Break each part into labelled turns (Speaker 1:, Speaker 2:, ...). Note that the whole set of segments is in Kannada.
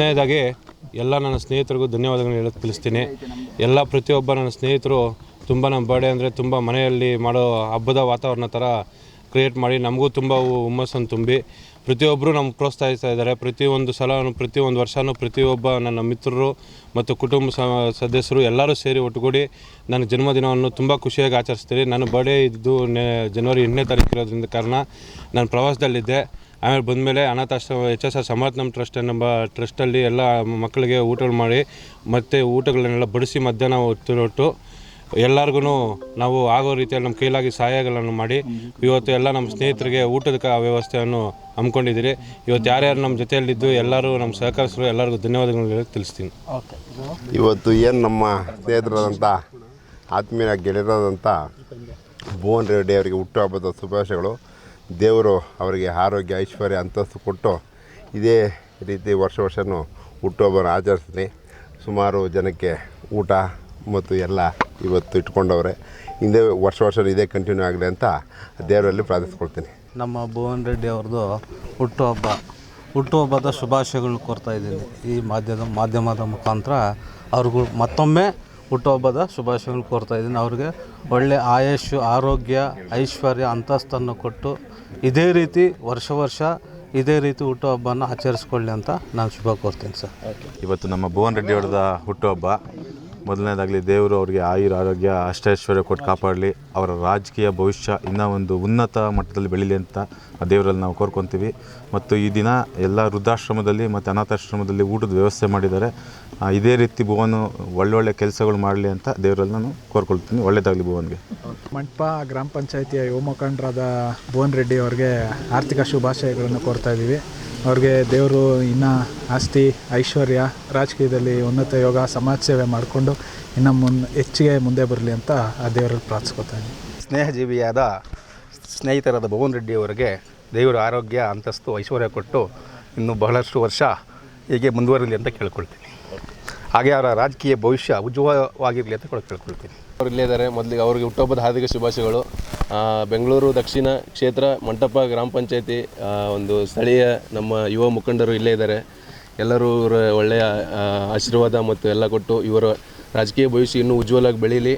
Speaker 1: ಮೊದಲನೇದಾಗಿ ಎಲ್ಲ ನನ್ನ ಸ್ನೇಹಿತರಿಗೂ ಧನ್ಯವಾದಗಳನ್ನು ಹೇಳಕ್ಕೆ ತಿಳಿಸ್ತೀನಿ. ಎಲ್ಲ ಪ್ರತಿಯೊಬ್ಬ ನನ್ನ ಸ್ನೇಹಿತರು ತುಂಬ ನಮ್ಮ ಬರ್ಡೇ ಅಂದರೆ ತುಂಬ ಮನೆಯಲ್ಲಿ ಮಾಡೋ ಹಬ್ಬದ ವಾತಾವರಣ ಥರ ಕ್ರಿಯೇಟ್ ಮಾಡಿ ನಮಗೂ ತುಂಬ ಹುಮ್ಮಸ್ಸನ್ನು ತುಂಬಿ ಪ್ರತಿಯೊಬ್ಬರು ನಮ್ಗೆ ಪ್ರೋತ್ಸಾಹಿಸ್ತಾ ಇದ್ದಾರೆ. ಪ್ರತಿಯೊಂದು ಸಲ ಪ್ರತಿಯೊಂದು ವರ್ಷವೂ ಪ್ರತಿಯೊಬ್ಬ ನನ್ನ ಮಿತ್ರರು ಮತ್ತು ಕುಟುಂಬ ಸದಸ್ಯರು ಎಲ್ಲರೂ ಸೇರಿ ಒಟ್ಟುಗೂಡಿ ನನ್ನ ಜನ್ಮದಿನವನ್ನು ತುಂಬ ಖುಷಿಯಾಗಿ ಆಚರಿಸ್ತೀರಿ ನನ್ನ ಬರ್ಡೇ ಇದ್ದು ಜನವರಿ ಎಂಟನೇ ತಾರೀಕು ಇರೋದ್ರಿಂದ ಕಾರಣ ನಾನು ಪ್ರವಾಸದಲ್ಲಿದ್ದೆ. ಆಮೇಲೆ ಬಂದಮೇಲೆ ಅನಾಥಾಶ್ರಮ H S R Samarthanam trust ಎಂಬ ಟ್ರಸ್ಟಲ್ಲಿ ಎಲ್ಲ ಮಕ್ಕಳಿಗೆ ಊಟಗಳು ಮಾಡಿ ಮತ್ತು ಊಟಗಳನ್ನೆಲ್ಲ ಬಡಿಸಿ ಮಧ್ಯಾಹ್ನ ಹೊತ್ತು ಎಲ್ಲರಿಗೂ ನಾವು ಆಗೋ ರೀತಿಯಲ್ಲಿ ನಮ್ಮ ಕೈಲಾಗಿ ಸಹಾಯಗಳನ್ನು ಮಾಡಿ ಇವತ್ತು ಎಲ್ಲ ನಮ್ಮ ಸ್ನೇಹಿತರಿಗೆ ಊಟದ ಕ ವ್ಯವಸ್ಥೆಯನ್ನು ಹಮ್ಮಿಕೊಂಡಿದ್ದೀರಿ. ಇವತ್ತು ಯಾರ್ಯಾರು ನಮ್ಮ ಜೊತೆಯಲ್ಲಿದ್ದು ಎಲ್ಲರೂ ನಮ್ಮ ಸಹಕರಿಸರು ಎಲ್ಲರಿಗೂ ಧನ್ಯವಾದಗಳು ಹೇಳಕ್ಕೆ ತಿಳಿಸ್ತೀನಿ.
Speaker 2: ಇವತ್ತು ಏನು ನಮ್ಮ ಸ್ನೇಹಿತರಾದಂಥ ಆತ್ಮೀಯ ಗೆಳೆಯರಾದಂಥ ಭುವನ್ ರೆಡ್ಡಿ ಅವರಿಗೆ ಹುಟ್ಟುಹಬ್ಬದ ಶುಭಾಶಯಗಳು. ದೇವರು ಅವರಿಗೆ ಆರೋಗ್ಯ, ಐಶ್ವರ್ಯ, ಅಂತಸ್ತು ಕೊಟ್ಟು ಇದೇ ರೀತಿ ವರ್ಷ ವರ್ಷವೂ ಹುಟ್ಟುಹಬ್ಬನ ಆಚರಿಸ್ತೀನಿ. ಸುಮಾರು ಜನಕ್ಕೆ ಊಟ ಮತ್ತು ಎಲ್ಲ ಇವತ್ತು ಇಟ್ಕೊಂಡವ್ರೆ. ಹಿಂದೆ ವರ್ಷ ವರ್ಷ ಇದೇ ಕಂಟಿನ್ಯೂ ಆಗಲಿ ಅಂತ ದೇವರಲ್ಲಿ ಪ್ರಾರ್ಥಿಸ್ಕೊಳ್ತೀನಿ.
Speaker 3: ನಮ್ಮ ಭುವನ್ ರೆಡ್ಡಿ ಅವ್ರದ್ದು ಹುಟ್ಟುಹಬ್ಬ. ಹುಟ್ಟುಹಬ್ಬದ ಶುಭಾಶಯಗಳು ಕೋರ್ತಾ ಇದ್ದೀನಿ. ಈ ಮಾಧ್ಯಮ, ಮಾಧ್ಯಮದ ಮುಖಾಂತರ ಅವ್ರಿಗೂ ಮತ್ತೊಮ್ಮೆ ಹುಟ್ಟುಹಬ್ಬದ ಶುಭಾಶಯಗಳು ಕೋರ್ತಾ ಇದ್ದೀನಿ. ಅವ್ರಿಗೆ ಒಳ್ಳೆ ಆಯಸ್ಸು ಆರೋಗ್ಯ, ಐಶ್ವರ್ಯ, ಅಂತಸ್ತನ್ನು ಕೊಟ್ಟು ಇದೇ ರೀತಿ ವರ್ಷ ವರ್ಷ ಇದೇ ರೀತಿ ಹುಟ್ಟುಹಬ್ಬನ ಆಚರಿಸ್ಕೊಳ್ಳಿ ಅಂತ ನಾನು ಶುಭ ಕೋರ್ತೀನಿ ಸರ್.
Speaker 4: ಇವತ್ತು ನಮ್ಮ ಭುವನ್ ರೆಡ್ಡಿ ಅವ್ರದ ಹುಟ್ಟುಹಬ್ಬ. ಮೊದಲನೇದಾಗಲಿ ದೇವರು ಅವರಿಗೆ ಆಯುರ ಆರೋಗ್ಯ, ಅಷ್ಟೈಶ್ವರ್ಯ ಕೊಟ್ಟು ಕಾಪಾಡಲಿ. ಅವರ ರಾಜಕೀಯ ಭವಿಷ್ಯ ಇನ್ನೂ ಒಂದು ಉನ್ನತ ಮಟ್ಟದಲ್ಲಿ ಬೆಳೀಲಿ ಅಂತ ಆ ದೇವರಲ್ಲಿ ನಾವು ಕೋರ್ಕೊತೀವಿ. ಮತ್ತು ಈ ದಿನ ಎಲ್ಲ ವೃದ್ಧಾಶ್ರಮದಲ್ಲಿ ಮತ್ತು ಅನಾಥಾಶ್ರಮದಲ್ಲಿ ಊಟದ ವ್ಯವಸ್ಥೆ ಮಾಡಿದ್ದಾರೆ. ಇದೇ ರೀತಿ ಭುವನು ಒಳ್ಳೊಳ್ಳೆ ಕೆಲಸಗಳು ಮಾಡಲಿ ಅಂತ ದೇವರಲ್ಲಿ ನಾನು ಕೋರ್ಕೊಳ್ತೀನಿ. ಒಳ್ಳೆಯದಾಗಲಿ ಭುವನ್ಗೆ.
Speaker 5: ಮಂಟಪ, ಗ್ರಾಮ ಪಂಚಾಯಿತಿಯ ಯುವ ಮುಖಂಡರಾದ ಭುವನ್ ರೆಡ್ಡಿ ಅವರಿಗೆ ಆರ್ಥಿಕ ಶುಭಾಶಯಗಳನ್ನು ಕೋರ್ತಾ ಇದ್ದೀವಿ. ಅವ್ರಿಗೆ ದೇವರು ಇನ್ನೂ ಆಸ್ತಿ ಐಶ್ವರ್ಯ ರಾಜಕೀಯದಲ್ಲಿ ಉನ್ನತ ಯೋಗ ಸಮಾಜ ಸೇವೆ ಮಾಡಿಕೊಂಡು ಇನ್ನು ಮುನ್ ಹೆಚ್ಚಿಗೆ ಮುಂದೆ ಬರಲಿ ಅಂತ ಆ ದೇವರಲ್ಲಿ ಪ್ರಾರ್ಥಿಸ್ಕೊತಾನೆ ಇದ್ದೀನಿ.
Speaker 6: ಸ್ನೇಹಜೀವಿಯಾದ ಸ್ನೇಹಿತರಾದ ಭುವನ್ ರೆಡ್ಡಿ ಅವರಿಗೆ ದೇವರ ಆರೋಗ್ಯ ಅಂತಸ್ತು ಐಶ್ವರ್ಯ ಕೊಟ್ಟು ಇನ್ನು ಬಹಳಷ್ಟು ವರ್ಷ ಹೀಗೆ ಮುಂದುವರಲಿ ಅಂತ ಕೇಳ್ಕೊಳ್ತೀನಿ. ಹಾಗೆ ಅವರ ರಾಜಕೀಯ ಭವಿಷ್ಯ ಉಜ್ವಲವಾಗಿರಲಿ ಅಂತ ಕೂಡ ಕೇಳ್ಕೊಳ್ತೀನಿ.
Speaker 7: ಅವ್ರು ಇಲ್ಲೇ ಇದ್ದಾರೆ. ಮೊದಲಿಗೆ ಅವ್ರಿಗೆ ಹುಟ್ಟುಹಬ್ಬದ ಹಾರ್ದಿಕ ಶುಭಾಶಯಗಳು. ಬೆಂಗಳೂರು ದಕ್ಷಿಣ ಕ್ಷೇತ್ರ ಮಂಟಪ ಗ್ರಾಮ ಪಂಚಾಯತಿ ಒಂದು ಸ್ಥಳೀಯ ನಮ್ಮ ಯುವ ಮುಖಂಡರು ಇಲ್ಲೇ ಇದ್ದಾರೆ. ಎಲ್ಲರೂ ಇವರ ಒಳ್ಳೆಯ ಆಶೀರ್ವಾದ ಮತ್ತು ಎಲ್ಲ ಕೊಟ್ಟು ಇವರ ರಾಜಕೀಯ ಭವಿಷ್ಯ ಇನ್ನೂ ಉಜ್ವಲಾಗಿ ಬೆಳೀಲಿ.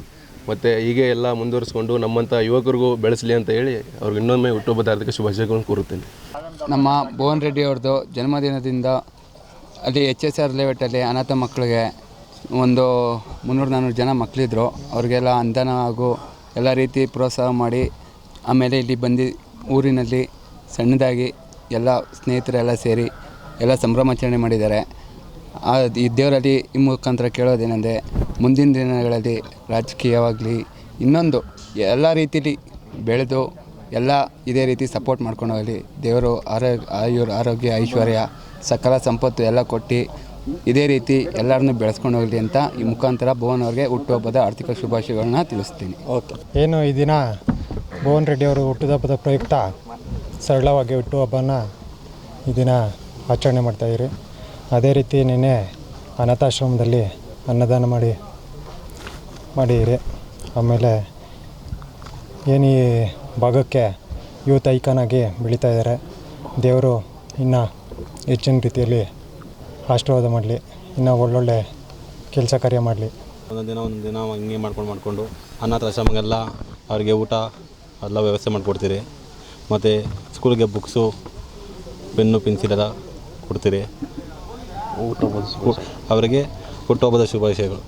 Speaker 7: ಮತ್ತು ಹೀಗೆ ಎಲ್ಲ ಮುಂದುವರಿಸ್ಕೊಂಡು ನಮ್ಮಂಥ ಯುವಕರಿಗೂ ಬೆಳೆಸಲಿ ಅಂತ ಹೇಳಿ ಅವ್ರಿಗೆ ಇನ್ನೊಮ್ಮೆ ಹುಟ್ಟುಹಬ್ಬದ ಹಾರ್ದಿಕ ಶುಭಾಶಯಗಳನ್ನು ಕೋರುತ್ತೇನೆ.
Speaker 8: ನಮ್ಮ ಭುವನ್ ರೆಡ್ಡಿ ಅವ್ರದ್ದು ಜನ್ಮದಿನದಿಂದ ಅಲ್ಲಿ ಎಚ್ ಎಸ್ ಆರ್ ಲೇಔಟಲ್ಲಿ ಅನಾಥ ಮಕ್ಕಳಿಗೆ ಒಂದು ಮುನ್ನೂರು ನಾನ್ನೂರು ಜನ ಮಕ್ಕಳಿದ್ರು. ಅವ್ರಿಗೆಲ್ಲ ಅಂದನ ಹಾಗೂ ಎಲ್ಲ ರೀತಿ ಪ್ರೋತ್ಸಾಹ ಮಾಡಿ, ಆಮೇಲೆ ಇಲ್ಲಿ ಬಂದು ಊರಿನಲ್ಲಿ ಸಣ್ಣದಾಗಿ ಎಲ್ಲ ಸ್ನೇಹಿತರೆಲ್ಲ ಸೇರಿ ಎಲ್ಲ ಸಂಭ್ರಮಾಚರಣೆ ಮಾಡಿದ್ದಾರೆ. ಆ, ಈ ದೇವರಲ್ಲಿ ಈ ಮುಖಾಂತರ ಕೇಳೋದೇನೆಂದರೆ, ಮುಂದಿನ ದಿನಗಳಲ್ಲಿ ರಾಜಕೀಯವಾಗಲಿ, ಇನ್ನೊಂದು ಎಲ್ಲ ರೀತಿಲಿ ಬೆಳೆದು ಎಲ್ಲ ಇದೇ ರೀತಿ ಸಪೋರ್ಟ್ ಮಾಡ್ಕೊಂಡು ಹೋಗಲಿ. ದೇವರು ಆರೋಗ್ಯ ಆಯುರ್ ಆರೋಗ್ಯ, ಐಶ್ವರ್ಯ, ಸಕಲ ಸಂಪತ್ತು ಎಲ್ಲ ಕೊಟ್ಟು ಇದೇ ರೀತಿ ಎಲ್ಲರನ್ನೂ ಬೆಳೆಸ್ಕೊಂಡು ಹೋಗಲಿ ಅಂತ ಈ ಮುಖಾಂತರ ಭುವನ್ ಅವರಿಗೆ ಹುಟ್ಟುಹಬ್ಬದ ಆರ್ಥಿಕ ಶುಭಾಶಯಗಳನ್ನ ತಿಳಿಸ್ತೀನಿ. ಓಕೆ.
Speaker 9: ಏನು ಈ ದಿನ ಭುವನ್ ರೆಡ್ಡಿ ಅವರು ಹುಟ್ಟಿದಬ್ಬದ ಪ್ರಯುಕ್ತ ಸರಳವಾಗಿ ಹುಟ್ಟುಹಬ್ಬನ ಈ ದಿನ ಆಚರಣೆ ಮಾಡ್ತಾಯಿರಿ ಅದೇ ರೀತಿ ನಿನ್ನೆ ಅನಾಥಾಶ್ರಮದಲ್ಲಿ ಅನ್ನದಾನ ಮಾಡಿ ಮಾಡಿರಿ ಆಮೇಲೆ ಏನು ಈ ಭಾಗಕ್ಕೆ ಯೂತ್ ಐಕಾನಾಗಿ ಬೆಳೀತಾ ಇದ್ದಾರೆ ದೇವರು ಇನ್ನು ಹೆಚ್ಚಿನ ರೀತಿಯಲ್ಲಿ ಆಶೀರ್ವಾದ ಮಾಡಲಿ. ಇನ್ನೂ ಒಳ್ಳೊಳ್ಳೆ ಕೆಲಸ ಕಾರ್ಯ ಮಾಡಲಿ.
Speaker 4: ಒಂದೊಂದು ದಿನ ಒಂದೊಂದು ದಿನ ಹಿಂಗೆ ಮಾಡ್ಕೊಂಡು ಮಾಡಿಕೊಂಡು ಅನಾಥಾಶ್ರಮಗೆಲ್ಲ ಅವರಿಗೆ ಊಟ ಎಲ್ಲ ವ್ಯವಸ್ಥೆ ಮಾಡಿಕೊಡ್ತೀರಿ. ಮತ್ತು ಸ್ಕೂಲ್ಗೆ ಬುಕ್ಸು ಪೆನ್ನು ಪೆನ್ಸಿಲ್ ಎಲ್ಲ ಕೊಡ್ತೀರಿ. ಊಟ ಅವರಿಗೆ ಹುಟ್ಟುಹಬ್ಬದ ಶುಭಾಶಯಗಳು.